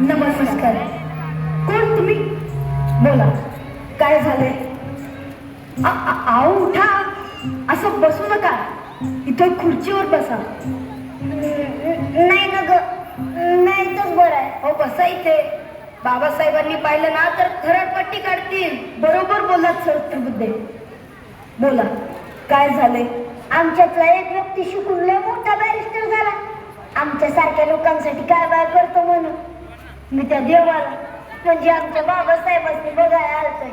नमस्कार. कोण तुम्ही? बोला. काय झालंय? आओ उठा. असं बसू नका. इथं खुर्चीवर बसा. नाही ना ग. नाही तर बरं आहे. हो बसा इथे. बाबासाहेबांनी पाहिलं ना तर थरडपट्टी काढतील. बरोबर बोललात सर बुद्धे. बोला काय झालंय? आमच्यातला एक व्यक्ती शिकून लय मोठा बॅरिस्टर झाला. आमच्या सारख्या लोकांसाठी काय बाय करतो म्हणून. मी त्या देवाला म्हणजे आमच्या बाबासाहेबांनी बघायला आलतोय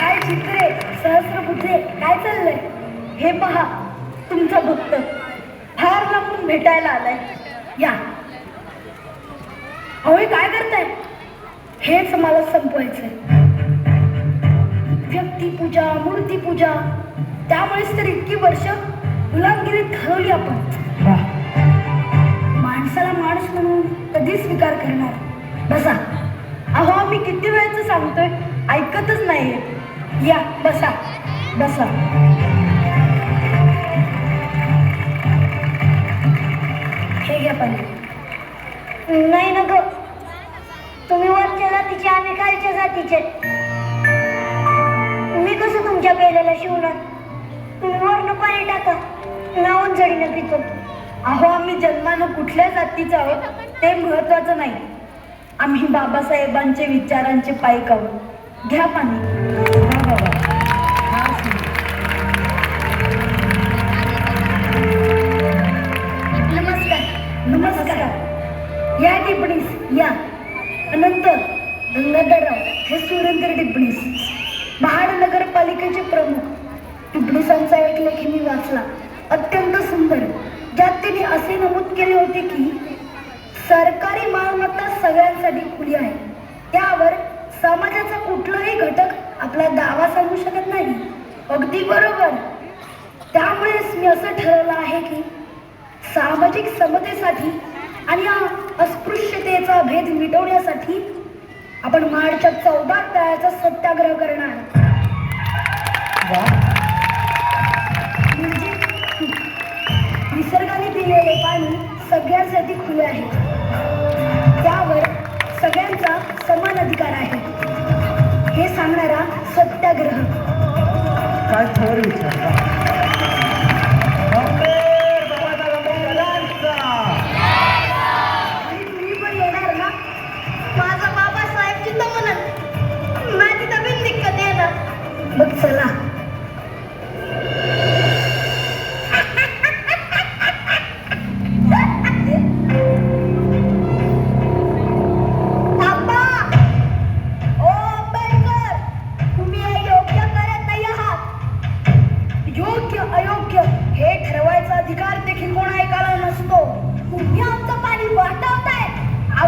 काय चित्रे सहस्रबुद्धे काय चाललंय? हे पहा तुमचा भक्त फार लांबून भेटायला आलाय. या. अहो काय करताय? हेच मला संपवायचंय. व्यक्तिपूजा मूर्तीपूजा त्यामुळेच तर इतकी वर्ष गुलामगिरीत घालवली आपण. माणसाला माणूस म्हणून कधी स्वीकार करणार. बसा. अहो मी किती वेळचं सांगतोय? ऐकतच नाहीये. या बसा. बसा. हे घ्या पाणी. नाही ना ग. तुम्ही वरच्या जातीचे आम्ही खालच्या जातीचे. मी कसं तुमच्या पेलेला शिवणार? तुम्ही पाणी टाका. लावून जडीनं पितो अहो आम्ही जन्मानं कुठल्या जातीचं आहोत ते महत्वाचं नाही. आम्ही बाबासाहेबांचे विचारांचे पायक आहोत घ्या पाणी. नमस्कार. नमस्कार. या टिप्पणीस या. अनंत गंगाधरराव हे सुरेंद्र टिप्पणीस महाड नगरपालिकेचे प्रमुख. टिप्पणीसांचा एक लेखी मी वाचला. अत्यंत सुंदर. ज्यात त्यांनी असे नमूद केले होते की सरकारी मालमत्ता सगळ्यांसाठी खुली आहे. त्यावर समाजाचा कुठलाही घटक आपला दावा सांगू शकत नाही. अगदी बरोबर. त्यामुळेच मी असं ठरवलं आहे की सामाजिक समतेसाठी आणि या अस्पृश्यतेचा भेद मिटवण्यासाठी आपण मार्च चौदा तळ्याचा सत्याग्रह करणार. सगळ्यांसाठी खुले आहे. त्यावर सगळ्यांचा समान अधिकार आहे. हे सांगणारा सत्याग्रह. काय थोर विचार आणि तुम्ही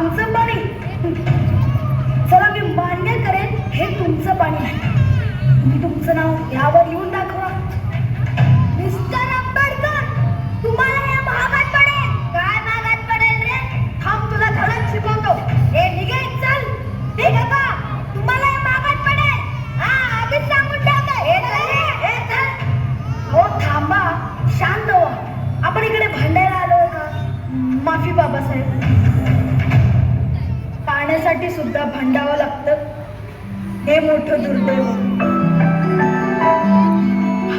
आमचं पाणी. चला मी मान्य करेन हे तुमचं पाणी नाही तुमचं नाव यावर येऊन त्यासाठी सुद्धा भांडावं लागतं. हे मोठं दुर्दैव.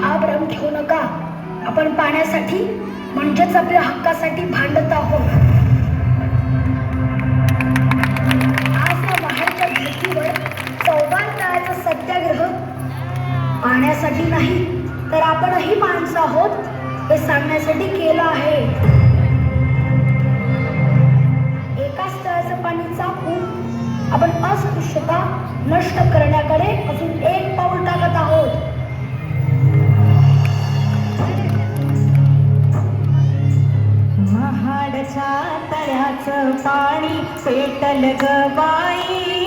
हा भ्रम ठेवू नका. आपण पाण्यासाठी म्हणजेच आपल्या हक्कासाठी भांडत आहोत. आज या बाहेरच्या धर्तीवर चौदार तळाचा सत्याग्रह. पाण्यासाठी नाही तर आपणही माणसं आहोत हे सांगण्यासाठी केलं आहे. आपण अस्पृश्यता नष्ट करण्याकडे अजून एक पाऊल टाकत आहोत. महाडच्या तळ्याचं पाणी पेटल गवाई